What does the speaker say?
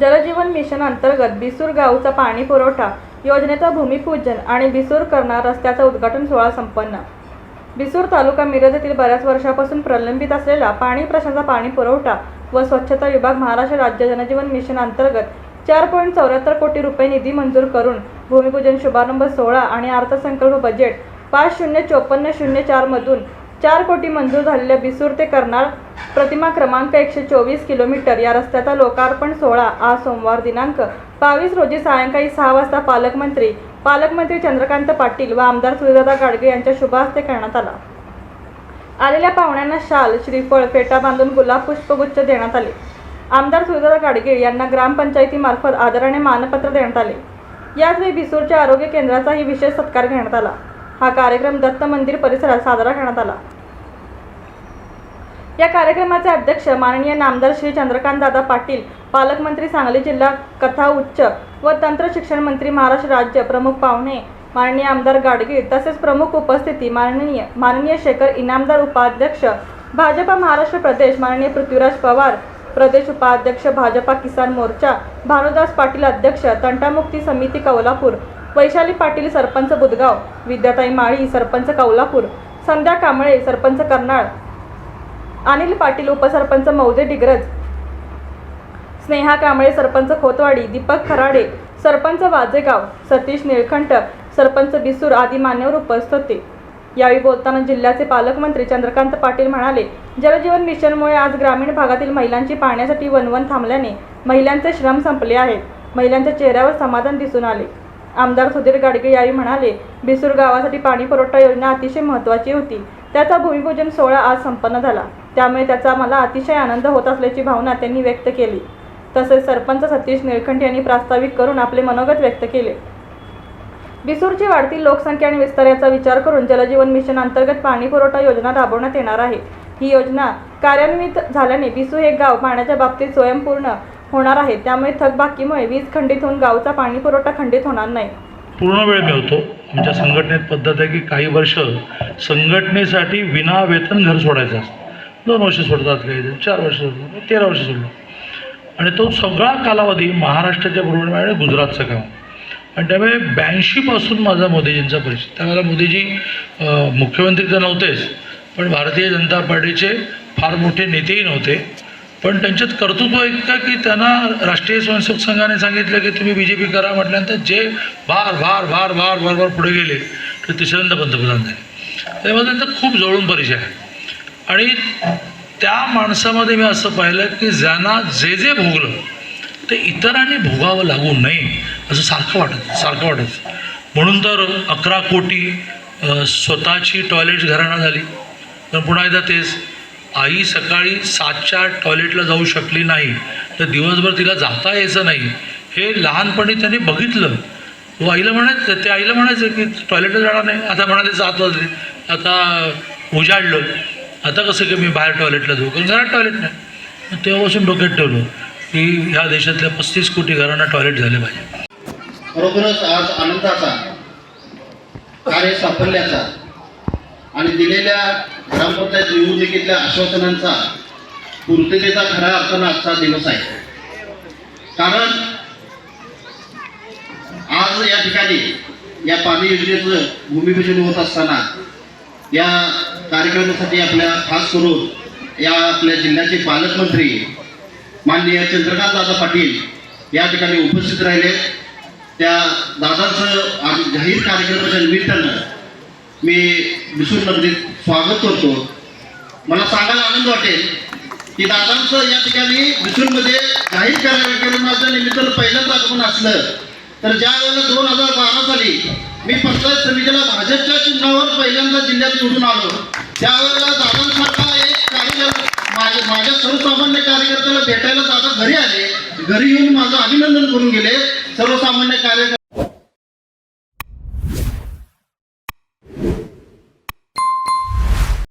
जलजीवन mission अंतर्गत बिसूर गावचा पाणी पुरवठा योजनेचा भूमिपूजन आणि बिसूर करणार रस्त्याचा उद्घाटन सोहळा संपन्न. बिसूर तालुका मिरज येथील बऱ्याच वर्षापासून प्रलंबित असलेला पाणी प्रश्नाचा पाणी पुरवठा व स्वच्छता विभाग महाराष्ट्र राज्य जनजीवन मिशन अंतर्गत चार पॉईंट चौऱ्याहत्तर कोटी रुपये निधी मंजूर करून भूमिपूजन शुभारंभ सोहळा आणि अर्थसंकल्प बजेट पाच शून्य चोपन्न शून्य चारमधून चार कोटी मंजूर झालेल्या बिसूर ते कर्नाळ प्रतिमा क्रमांक एकशे चोवीस किलोमीटर. या रस्त्याचा लोकार्पण सोहळा आज सोमवार दिनांक बावीस रोजी सायंकाळी सहा वाजता पालकमंत्री पालकमंत्री चंद्रकांत पाटील व आमदार सुरेदादा गाडगे यांच्या शुभ हस्ते करण्यात आला. आलेल्या पाहुण्यांना शाल श्रीफळ फेटा बांधून गुलाब पुष्पगुच्छ देण्यात आले. आमदार सुरेदादा गाडगे यांना ग्रामपंचायतीमार्फत आदराने मानपत्र देण्यात आले. याचवेळी बिसूरच्या आरोग्य केंद्राचाही विशेष सत्कार घेण्यात आला. हा कार्यक्रम दत्त मंदिर परिसरात साजरा करण्यात आला. या कार्यक्रमाचे अध्यक्ष माननीय नामदार श्री चंद्रकांत दादा पाटील पालकमंत्री सांगली जिल्हा कथा उच्च व तंत्र शिक्षण मंत्री महाराष्ट्र राज्य प्रमुख पाहुणे माननीय आमदार गाडगीळ तसेच प्रमुख उपस्थिती माननीय माननीय शेखर इनामदार उपाध्यक्ष भाजपा महाराष्ट्र प्रदेश माननीय पृथ्वीराज पवार प्रदेश उपाध्यक्ष भाजपा किसान मोर्चा भानुदास पाटील अध्यक्ष तंटामुक्ती समिती कौलापूर वैशाली पाटील सरपंच बुदगाव विद्याताई माळी सरपंच कौलापूर संध्या कांबळे सरपंच कर्नाळ अनिल पाटील उपसरपंच मौजे डिग्रज स्नेहा कांबळे सरपंच खोतवाडी दीपक खराडे सरपंच वाजेगाव सतीश निळकंठ सरपंच बिसूर आदी मान्यवर उपस्थित होते. यावेळी बोलताना जिल्ह्याचे पालकमंत्री चंद्रकांत पाटील म्हणाले जलजीवन मिशनमुळे आज ग्रामीण भागातील महिलांची पाण्यासाठी वनवन थांबल्याने महिलांचे श्रम संपले आहेत. महिलांच्या चेहऱ्यावर समाधान दिसून आले. आमदार सुधीर गाडगे यावेळी म्हणाले बिसूर गावासाठी पाणी पुरवठा योजना अतिशय महत्त्वाची होती. त्याचा भूमिपूजन सोहळा आज संपन्न झाला. त्यामुळे त्याचा मला अतिशय आनंद होत असल्याची भावना त्यांनी व्यक्त केली. तसेच सरपंच सतीश निळखंड यांनी प्रास्ताविक करून आपले मनोगत व्यक्त केले. बिसूरची वाढती लोकसंख्या आणि विस्तार याचा विचार करून जलजीवन मिशन अंतर्गत पाणी पुरवठा योजना राबवण्यात येणार आहे. ही योजना कार्यान्वित झाल्याने बिसू हे गाव पाण्याच्या बाबतीत स्वयंपूर्ण होणार आहे. त्यामुळे थकबाकीमुळे वीज खंडित होऊन गावचा पाणी पुरवठा खंडित होणार नाही. पूर्ण वेळ मिळतो. आमच्या संघटनेत पद्धत आहे की काही वर्ष संघटनेसाठी विना वेतन घर सोडायचं असतं. दोन वर्ष सोडतात काही चार वर्ष सोडतात. तेरा वर्ष सोडलं आणि तो सगळा कालावधी महाराष्ट्राच्या बरोबर आणि गुजरातचं काम. आणि त्यामुळे ब्याऐंशीपासून माझा मोदीजींचा परिचय. त्यावेळेला मोदीजी मुख्यमंत्री तर नव्हतेच पण भारतीय जनता पार्टीचे फार मोठे नेतेही नव्हते. पण त्यांच्यात कर्तृत्व एक का की त्यांना राष्ट्रीय स्वयंसेवक संघाने सांगितलं की तुम्ही बी जे पी करा म्हटल्यानंतर जे भार भार भार भार भार भार पुढे गेले तर तिसऱ्यांदा पंतप्रधान झाले. त्यामुळे त्यांचा खूप जवळून परिचय आहे. आणि त्या माणसामध्ये मी असं पाहिलं की ज्यांना जे जे भोगलं ते इतरांनी भोगावं लागू नये असं सारखं वाटत सारखं वाटत. म्हणून तर अकरा कोटी स्वतःची टॉयलेट घराणा झाली. तर पुन्हा एकदा तेच आई सकाळी सातच्या टॉयलेटला जाऊ शकली नाही तर दिवसभर तिला जाता यायचं नाही. हे लहानपणी त्यांनी बघितलं. व आईला म्हणायचं ते आईला म्हणायचं की टॉयलेटला जाणार नाही. आता म्हणाले सात वाजले. आता उजाडलं. आता कसं की मी बाहेर टॉयलेटला जाऊ? कारण घरात टॉयलेट नाही. मग तेव्हापासून डोक्यात ठेवलं की ह्या देशातल्या पस्तीस कोटी घरांना टॉयलेट झाले पाहिजे. खरोखरच आज आनंदाचा कार्य साफल्याचा आणि दिलेल्या ग्रामपंचायत निवडणुकीतल्या आश्वासनांचा पूर्ततेचा खरा अर्थानं आजचा दिवस आहे. कारण आज या ठिकाणी या पाणी योजनेचं भूमिपूजन होत असताना या कार्यक्रमासाठी आपल्या खास करून या आपल्या जिल्ह्याचे पालकमंत्री माननीय चंद्रकांत दादा पाटील या ठिकाणी उपस्थित राहिले. त्या दादांचं आज जाहीर कार्यक्रमाच्या निमित्तानं मी विष्णू नगरीत स्वागत करतो. मला सांगायला आनंद वाटेल की दादांचं या ठिकाणी विष्णूमध्ये जाहीर कार्यक्रमाच्या निमित्तानं पहिल्यांदा आगमन असलं. तर ज्या वेळेला दोन हजार बारा साली मी पंचायत समितीला भाजपच्या चिन्हावर पहिल्यांदा जिल्ह्यात निवडून आलो त्यावेळेला दादांसारखा एक कार्यक्रम माझ्या माझ्या सर्वसामान्य कार्यकर्त्याला भेटायला दादा घरी आले. घरी येऊन माझं अभिनंदन करून गेले. सर्वसामान्य कार्यकर्ते